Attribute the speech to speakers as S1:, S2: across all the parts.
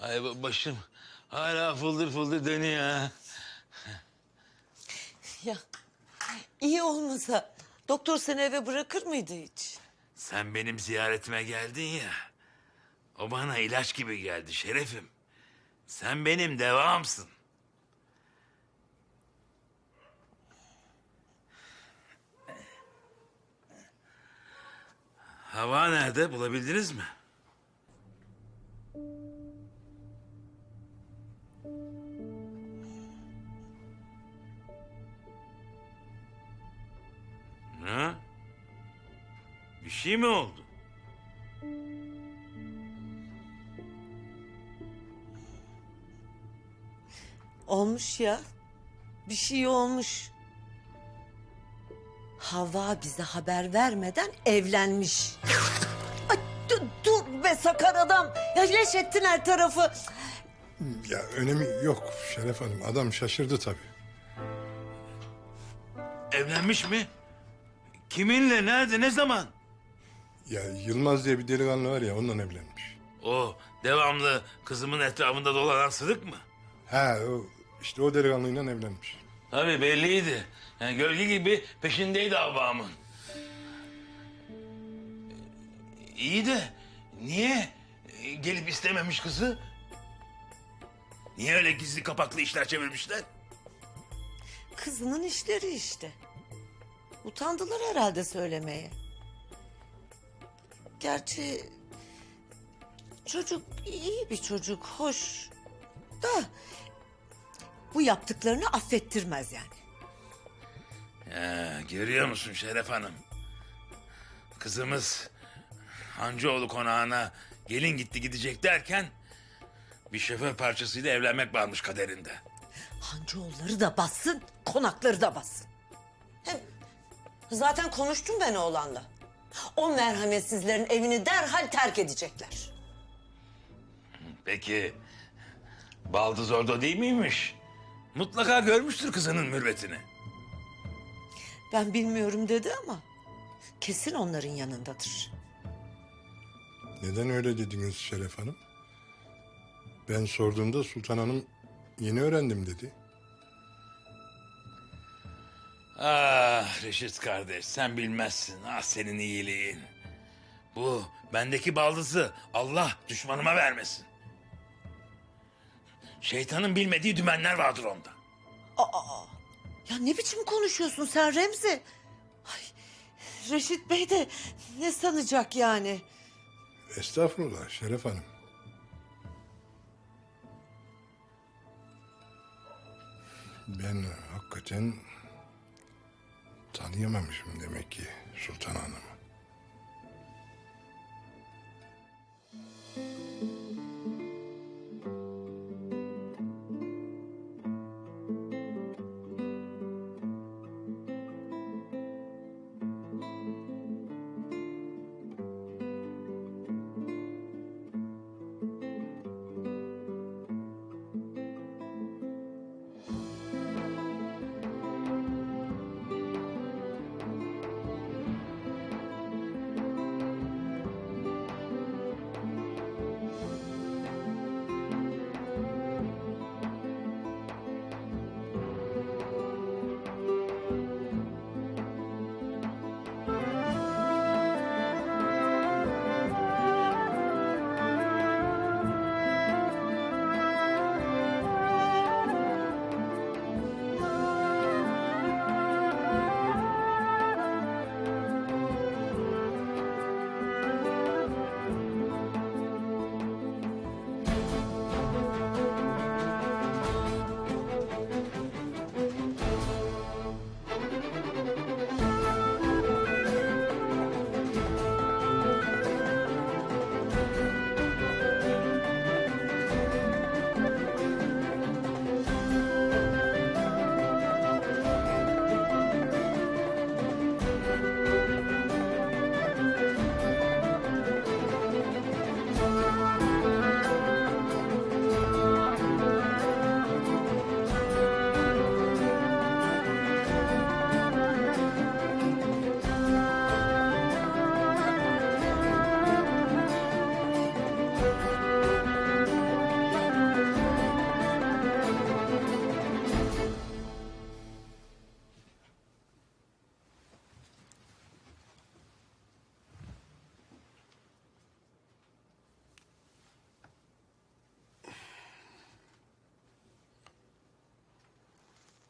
S1: Ay bu başım hala fıldır fıldır dönüyor. ha.
S2: Ya iyi olmasa doktor seni eve bırakır mıydı hiç?
S1: Sen benim ziyaretime geldin ya. O bana ilaç gibi geldi şerefim. Sen benim devamsın. Hava nerede? Bulabildiniz mi? Şey mi oldu?
S2: Olmuş ya. Bir şey olmuş. Hava bize haber vermeden evlenmiş. Ay, dur, dur be sakar adam. Ya leş ettin her tarafı.
S3: Ya önemi yok Şeref Hanım. Adam şaşırdı tabii.
S1: Evlenmiş mi? Kiminle, nerede, ne zaman?
S3: Ya Yılmaz diye bir delikanlı var ya ondan evlenmiş.
S1: O devamlı kızımın etrafında dolanan sırık mı?
S3: Ha o, işte o delikanlıyla evlenmiş.
S1: Tabii belliydi. Yani gölge gibi peşindeydi Havva'mın. İyi de niye gelip istememiş kızı? Niye öyle gizli kapaklı işler çevirmişler?
S2: Kızının işleri işte. Utandılar herhalde söylemeye. Gerçi çocuk iyi bir çocuk, hoş da bu yaptıklarını affettirmez yani.
S1: Ya, görüyor musun Şeref Hanım? Kızımız Hancıoğlu konağına gelin gitti gidecek derken... ...bir şoför parçasıyla evlenmek varmış kaderinde.
S2: Hancıoğulları da bassın, konakları da bassın. Hem zaten konuştum ben oğlanla. O merhametsizlerin evini derhal terk edecekler.
S1: Peki Baldız orada değil miymiş? Mutlaka görmüştür kızının mürvetini.
S2: Ben bilmiyorum dedi ama kesin onların yanındadır.
S3: Neden öyle dediniz Şeref Hanım? Ben sorduğumda Sultan Hanım yeni öğrendim dedi.
S1: Ah Reşit kardeş sen bilmezsin. Ah senin iyiliğin. Bu bendeki baldızı Allah düşmanıma vermesin. Şeytanın bilmediği dümenler vardır onda.
S2: Aa, ya ne biçim konuşuyorsun sen Remzi? Ay, Reşit Bey de ne sanacak yani?
S3: Estağfurullah Şeref Hanım. Ben hakikaten tanıyamamışım demek ki Sultan Hanım'ı.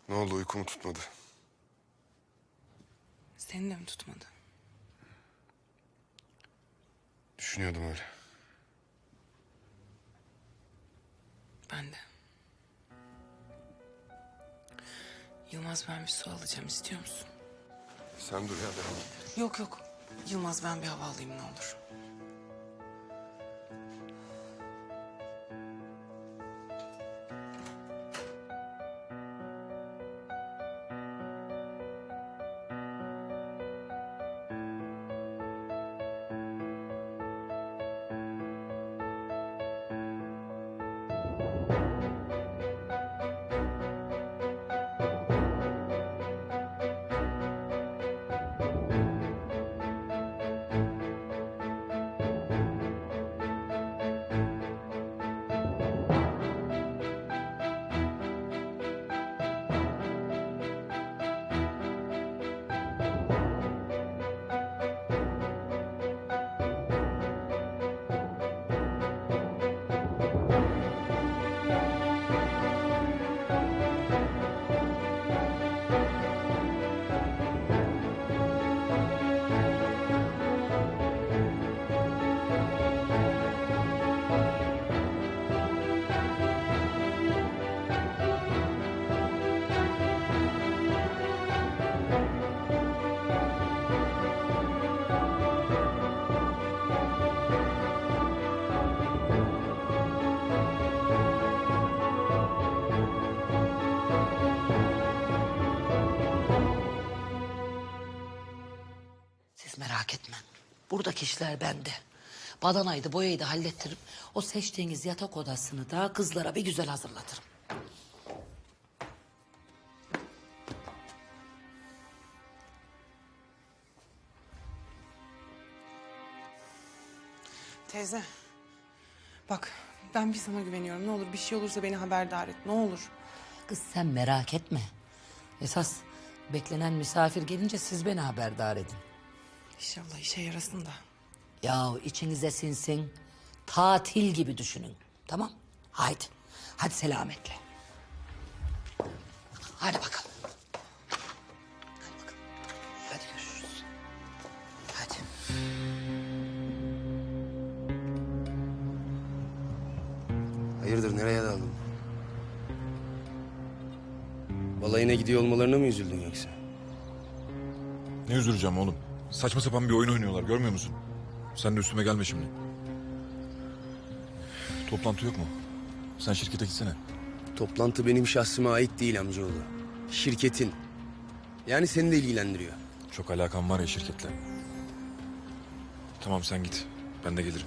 S4: Ne oldu uykumu tutmadı.
S5: Senin de mi tutmadı?
S4: Düşünüyordum öyle.
S5: Ben de. Yılmaz ben bir su alacağım istiyor musun?
S4: Sen dur ya et.
S5: Yok yok. Yılmaz ben bir hava alayım ne olur.
S6: Buradaki işler bende. Badanaydı, boyayı da hallettiririm. O seçtiğiniz yatak odasını da kızlara bir güzel hazırlatırım.
S5: Teyze. Bak ben bir sana güveniyorum. Ne olur bir şey olursa beni haberdar et. Ne olur.
S6: Kız sen merak etme. Esas beklenen misafir gelince siz beni haberdar edin.
S5: İnşallah işe yarasın da.
S6: Yahu içinize sinsin. Tatil gibi düşünün. Tamam? Haydi. Hadi selametle. Hadi bakalım. Hadi bakalım. Hadi görüşürüz. Hadi.
S7: Hayırdır nereye daldın? Balayına gidiyor olmalarına mı üzüldün yoksa?
S8: Ne üzüleceğim oğlum? Saçma sapan bir oyun oynuyorlar görmüyor musun? Sen de üstüme gelme şimdi. Toplantı yok mu? Sen şirkete gitsene.
S7: Toplantı benim şahsıma ait değil amcaoğlu. Şirketin. Yani seni de ilgilendiriyor.
S8: Çok alakam var ya şirketle. Tamam sen git. Ben de gelirim.